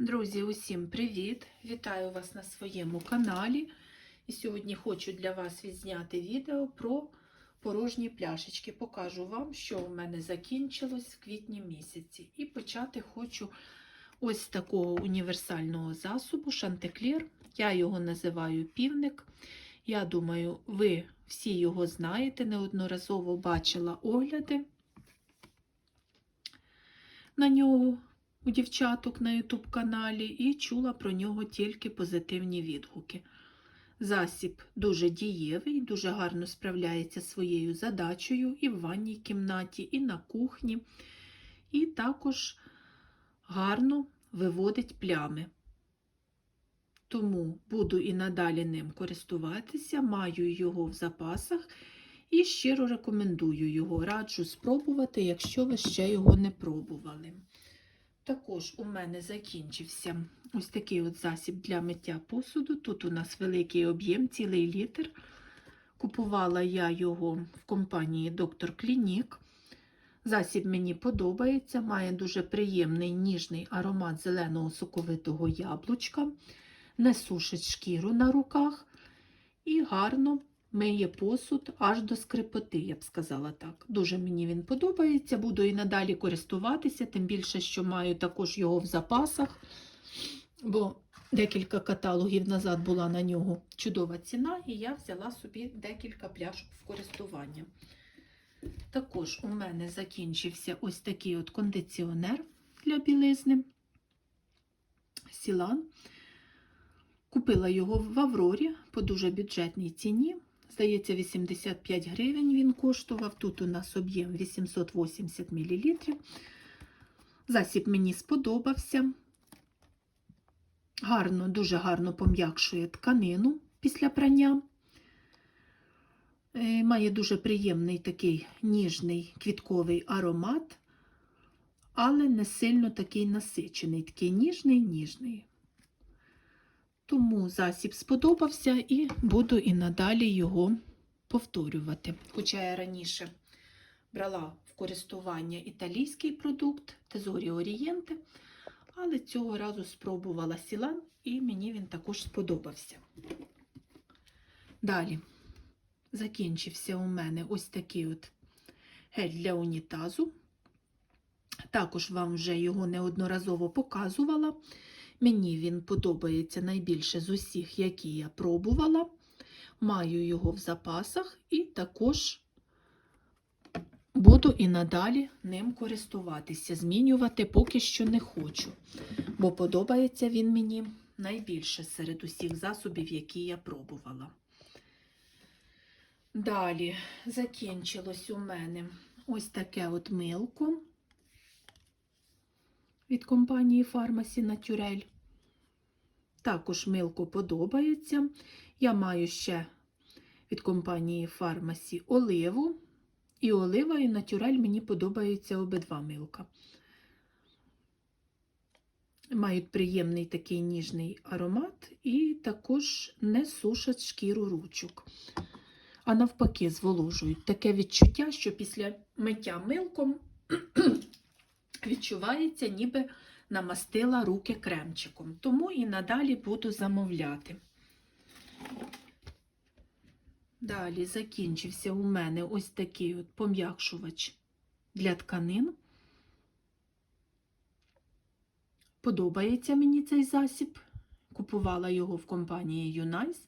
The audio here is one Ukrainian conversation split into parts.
Друзі, усім привіт! Вітаю вас на своєму каналі. І сьогодні хочу для вас відзняти відео про порожні пляшечки. Покажу вам, що у мене закінчилось в квітні місяці. І почати хочу ось з такого універсального засобу Шантеклір. Я його називаю півник. Я думаю, ви всі його знаєте, неодноразово бачила огляди на нього у дівчаток на YouTube каналі і чула про нього тільки позитивні відгуки. Засіб дуже дієвий, дуже гарно справляється своєю задачею і в ванній кімнаті, і на кухні, і також гарно виводить плями. Тому буду і надалі ним користуватися, маю його в запасах і щиро рекомендую його. Раджу спробувати, якщо ви ще його не пробували. Також у мене закінчився ось такий от засіб для миття посуду. Тут у нас великий об'єм, цілий літр. Купувала я його в компанії Доктор Клінік. Засіб мені подобається, має дуже приємний ніжний аромат зеленого соковитого яблучка, не сушить шкіру на руках і гарно миє посуд аж до скрипоти, я б сказала так. Дуже мені він подобається, буду і надалі користуватися, тим більше, що маю також його в запасах, бо декілька каталогів назад була на нього чудова ціна, і я взяла собі декілька пляшок в користування. Також у мене закінчився ось такий от кондиціонер для білизни. Сілан. Купила його в Аврорі по дуже бюджетній ціні. Здається, 85 гривень він коштував. Тут у нас об'єм 880 мл. Засіб мені сподобався. Гарно, дуже гарно пом'якшує тканину після прання. Е, Має дуже приємний такий ніжний квітковий аромат, але не сильно такий насичений, такий ніжний, ніжний. Тому засіб сподобався і буду і надалі його повторювати. Хоча я раніше брала в користування італійський продукт Тезорі Орієнте, але цього разу спробувала Сілан і мені він також сподобався. Далі закінчився у мене ось такий от гель для унітазу. Також вам вже його неодноразово показувала. Мені він подобається найбільше з усіх, які я пробувала. Маю його в запасах і також буду і надалі ним користуватися. Змінювати поки що не хочу, бо подобається він мені найбільше серед усіх засобів, які я пробувала. Далі закінчилось у мене ось таке от милко від компанії Pharmacy Naturel. Також милко подобається. Я маю ще від компанії Pharmacy оливу. І олива, і натюрель мені подобаються обидва милка. Мають приємний такий ніжний аромат, і також не сушать шкіру ручок. А навпаки, зволожують. Таке відчуття, що після миття милком відчувається, ніби намастила руки кремчиком. Тому і надалі буду замовляти. Далі закінчився у мене ось такий от пом'якшувач для тканин. Подобається мені цей засіб. Купувала його в компанії Юнайс.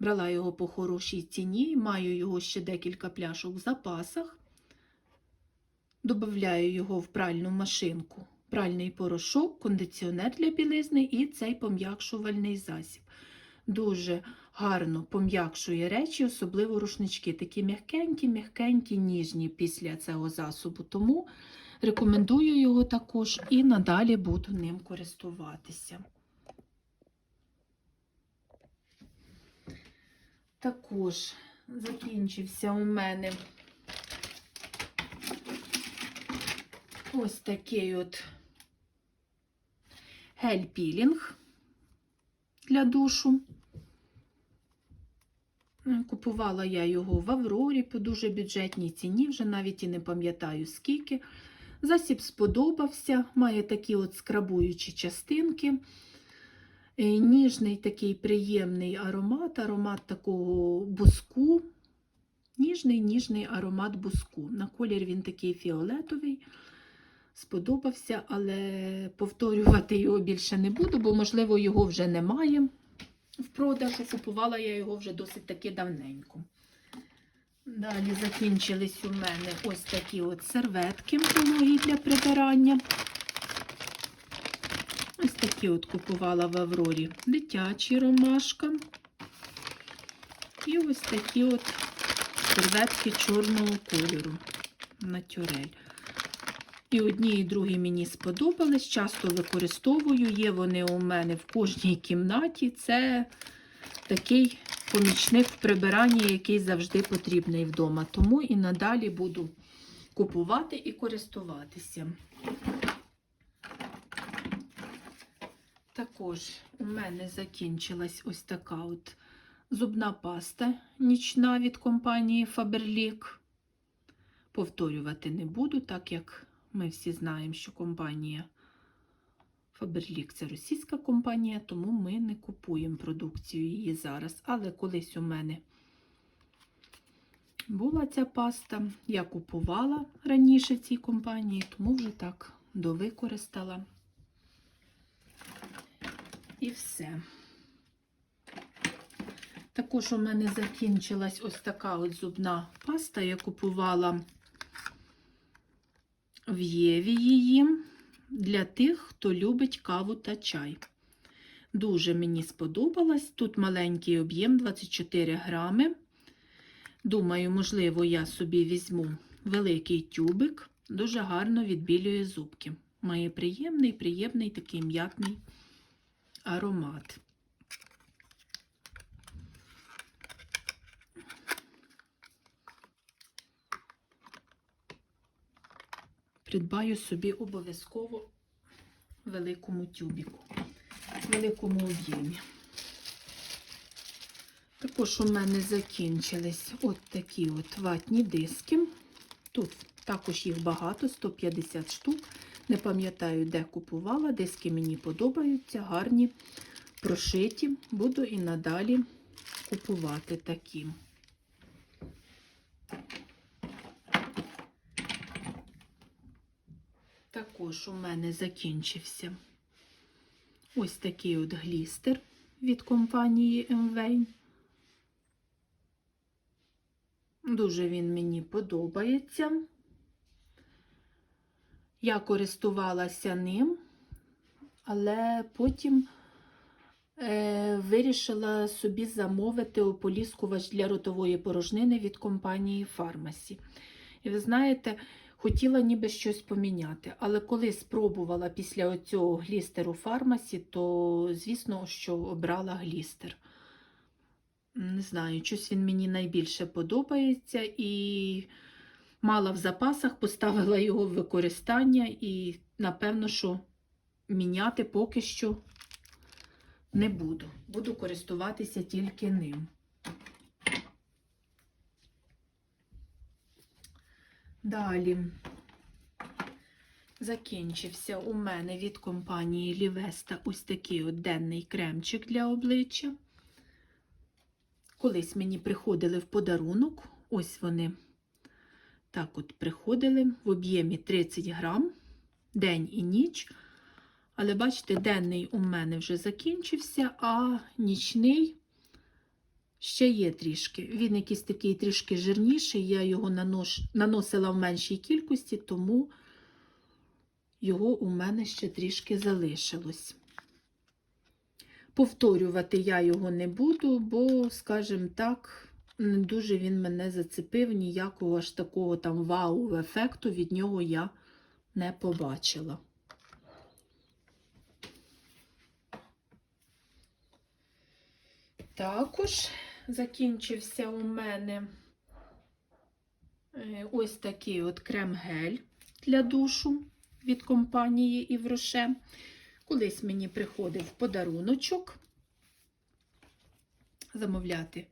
Брала його по хорошій ціні, маю його ще декілька пляшок в запасах. Добавляю його в пральну машинку, пральний порошок, кондиціонер для білизни і цей пом'якшувальний засіб. Дуже гарно пом'якшує речі, особливо рушнички. Такі м'якенькі, м'якенькі, ніжні після цього засобу. Тому рекомендую його також і надалі буду ним користуватися. Також закінчився у мене ось такий от гель-пілінг для душу. Купувала я його в Аврорі по дуже бюджетній ціні, вже навіть і не пам'ятаю скільки. Засіб сподобався, має такі от скрабуючі частинки. Е, Ніжний такий приємний аромат, аромат такого буску. Ніжний ніжний аромат буску. На колір він такий фіолетовий. Сподобався, але повторювати його більше не буду, бо, можливо, його вже немає в продажу. Купувала я його вже досить таки давненько. Далі закінчились у мене ось такі от серветки вологі для прибирання. Ось такі от купувала в Аврорі дитячі ромашка. І ось такі от серветки чорного кольору натюрель. І одні, і другі мені сподобались, часто використовую. Є вони у мене в кожній кімнаті. Це такий помічник в прибиранні, який завжди потрібний вдома. Тому і надалі буду купувати і користуватися. Також у мене закінчилась ось така от зубна паста нічна від компанії Faberlic. Повторювати не буду, так як ми всі знаємо, що компанія Faberlic це російська компанія, тому ми не купуємо продукцію її зараз. Але колись у мене була ця паста, я купувала раніше цій компанії, тому вже так довикористала. І все. Також у мене закінчилась ось така от зубна паста. Я купувала в Єві її для тих, хто любить каву та чай. Дуже мені сподобалась. Тут маленький об'єм 24 грами. Думаю, можливо, я собі візьму великий тюбик, дуже гарно відбілює зубки. Має приємний, приємний такий м'ятний аромат. Придбаю собі обов'язково великому тюбіку, великому об'ємі. Також у мене закінчились от такі от ватні диски. Тут також їх багато, 150 штук. Не пам'ятаю, де купувала. Диски мені подобаються, гарні, прошиті. Буду і надалі купувати такі. Також у мене закінчився ось такий от глістер від компанії MV. Дуже він мені подобається. Я користувалася ним, але потім е, вирішила собі замовити ополіскувач для ротової порожнини від компанії Фармасі. І ви знаєте, хотіла ніби щось поміняти. Але коли спробувала після цього глістеру Фармасі, то, звісно, що обрала глістер. Не знаю, щось він мені найбільше подобається і мала в запасах, поставила його в використання і, напевно, що міняти поки що не буду. Буду користуватися тільки ним. Далі закінчився у мене від компанії Лівеста ось такий от денний кремчик для обличчя. Колись мені приходили в подарунок, ось вони так от приходили в об'ємі 30 грам, день і ніч. Але бачите, денний у мене вже закінчився, а нічний ще є трішки. Він якийсь такий трішки жирніший, я його нанош... наносила в меншій кількості, тому його у мене ще трішки залишилось. Повторювати я його не буду, бо, скажімо так, не дуже він мене зацепив, ніякого аж такого там вау-ефекту від нього я не побачила. Також закінчився у мене е, ось такий от крем-гель для душу від компанії Івроше. Колись мені приходив подаруночок. Замовляти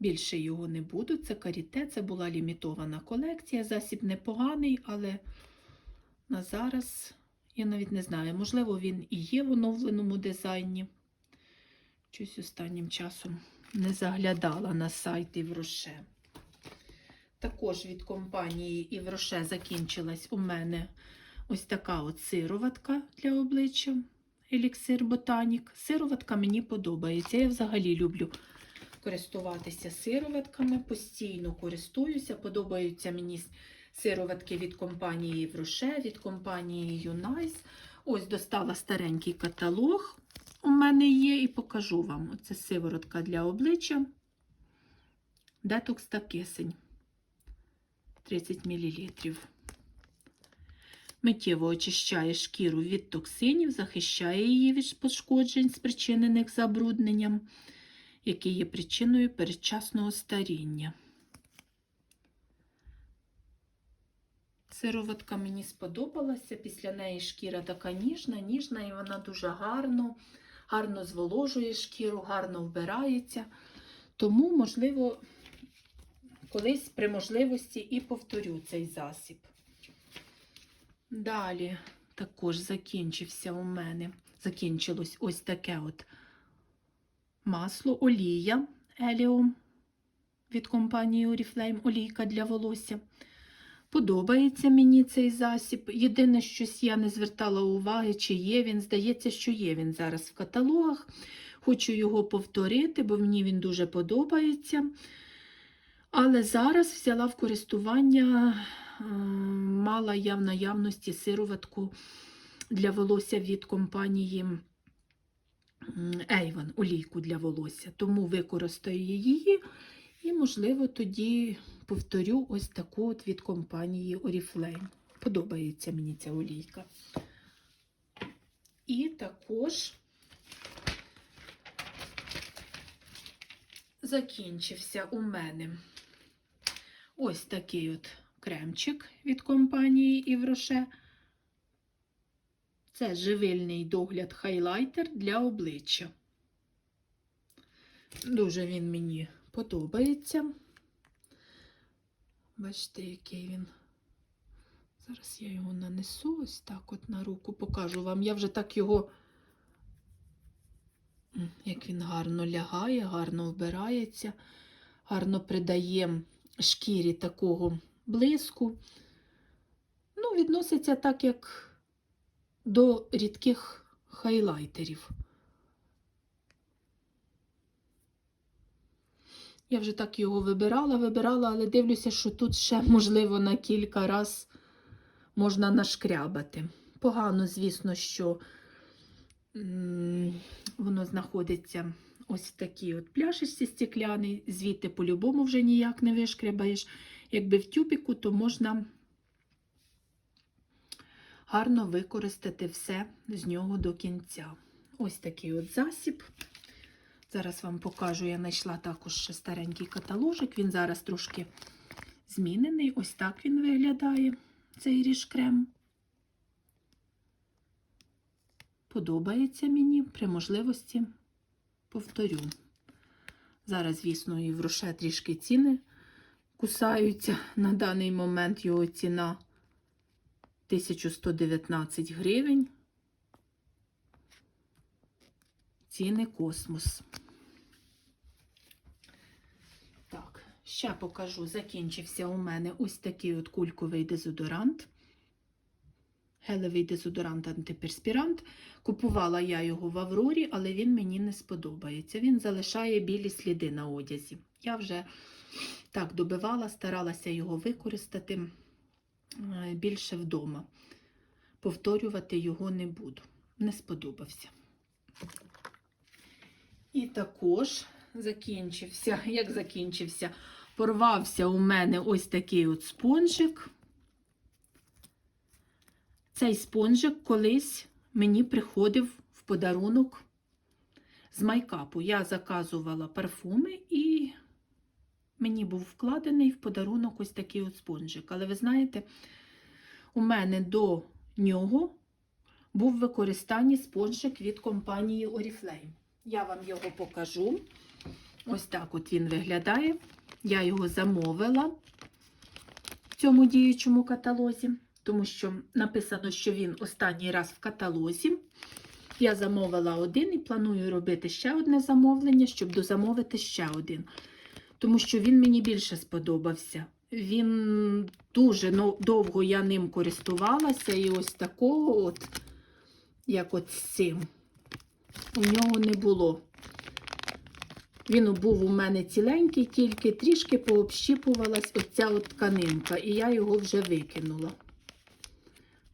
більше його не буду. Це каріте, це була лімітована колекція. Засіб непоганий, але на зараз я навіть не знаю, можливо, він і є в оновленому дизайні. Щось останнім часом не заглядала на сайт Івроше. Також від компанії Івроше закінчилась у мене ось така от сироватка для обличчя. Еліксир Ботанік. Сироватка мені подобається. Я взагалі люблю користуватися сироватками, постійно користуюся. Подобаються мені сироватки від компанії Євроше, від компанії Юнайс. Ось достала старенький каталог. У мене є, і покажу вам. Оце сиворотка для обличчя. Детокс та кисень. 30 мл. Миттєво очищає шкіру від токсинів, захищає її від пошкоджень, спричинених забрудненням, які є причиною передчасного старіння. Сироватка мені сподобалася. Після неї шкіра така ніжна, ніжна, і вона дуже гарно, гарно зволожує шкіру, гарно вбирається. Тому, можливо, колись при можливості і повторю цей засіб. Далі також закінчився у мене, закінчилось ось таке от масло, олія Еліум від компанії Oriflame, олійка для волосся. Подобається мені цей засіб. Єдине, щось я не звертала уваги, чи є він. Здається, що є він зараз в каталогах. Хочу його повторити, бо мені він дуже подобається. Але зараз взяла в користування, е, мала я в наявності сироватку для волосся від компанії Avon, олійку для волосся. Тому використаю її і, можливо, тоді повторю ось таку от від компанії Oriflame. Подобається мені ця олійка. І також закінчився у мене ось такий от кремчик від компанії Івроше. Це живильний догляд хайлайтер для обличчя. Дуже він мені подобається. Бачите, який він. Зараз я його нанесу ось так от на руку, покажу вам. Я вже так його, як він гарно лягає, гарно вбирається, гарно придає шкірі такого блиску. Ну, відноситься так, як до рідких хайлайтерів. Я вже так його вибирала, вибирала, але дивлюся, що тут ще, можливо, на кілька раз можна нашкрябати. Погано, звісно, що воно знаходиться ось в такій от пляшечці стекляній, звідти по-любому вже ніяк не вишкрябаєш. Якби в тюбіку, то можна гарно використати все з нього до кінця. Ось такий от засіб. Зараз вам покажу, я знайшла також ще старенький каталожик. Він зараз трошки змінений. Ось так він виглядає, цей ріж-крем. Подобається мені при можливості повторю. Зараз, звісно, і в Роше трішки ціни кусаються. На даний момент його ціна 1119 гривень. Ціни космос. Так, ще покажу, закінчився у мене ось такий от кульковий дезодорант. Гелевий дезодорант антиперспірант. Купувала я його в Аврорі, але він мені не сподобається. Він залишає білі сліди на одязі. Я вже так добивала, старалася його використати е, більше вдома. Повторювати його не буду. Не сподобався. І також закінчився, як закінчився, порвався у мене ось такий от спонжик. Цей спонжик колись мені приходив в подарунок з майкапу. Я заказувала парфуми і мені був вкладений в подарунок ось такий от спонжик. Але ви знаєте, у мене до нього був в використанні спонжик від компанії Oriflame. Я вам його покажу. Ось так от він виглядає. Я його замовила в цьому діючому каталозі. тому що написано, що він останній раз в каталозі. Я замовила один і планую робити ще одне замовлення, щоб дозамовити ще один. Тому що він мені більше сподобався. Він дуже ну, довго я ним користувалася, і ось такого, от, як от з цим, у нього не було. Він був у мене ціленький, тільки трішки пообщіпувалась оця от тканинка, і я його вже викинула.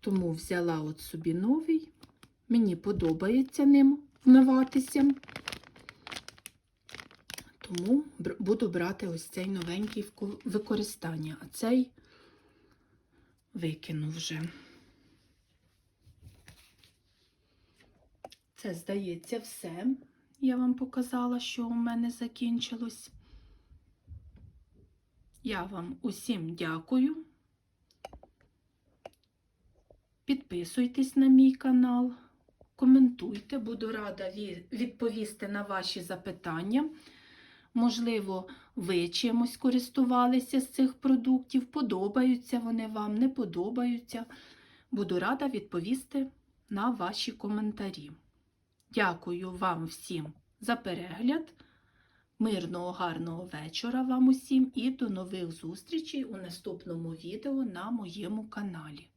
Тому взяла от собі новий. Мені подобається ним вмиватися. Тому буду брати ось цей новенький використання, а цей викину вже. Це, здається, все. Я вам показала, що у мене закінчилось. Я вам усім дякую. Підписуйтесь на мій канал, коментуйте, буду рада відповісти на ваші запитання. Можливо, ви чимось користувалися з цих продуктів, подобаються вони вам, не подобаються. Буду рада відповісти на ваші коментарі. Дякую вам всім за перегляд. Мирного, гарного вечора вам усім і до нових зустрічей у наступному відео на моєму каналі.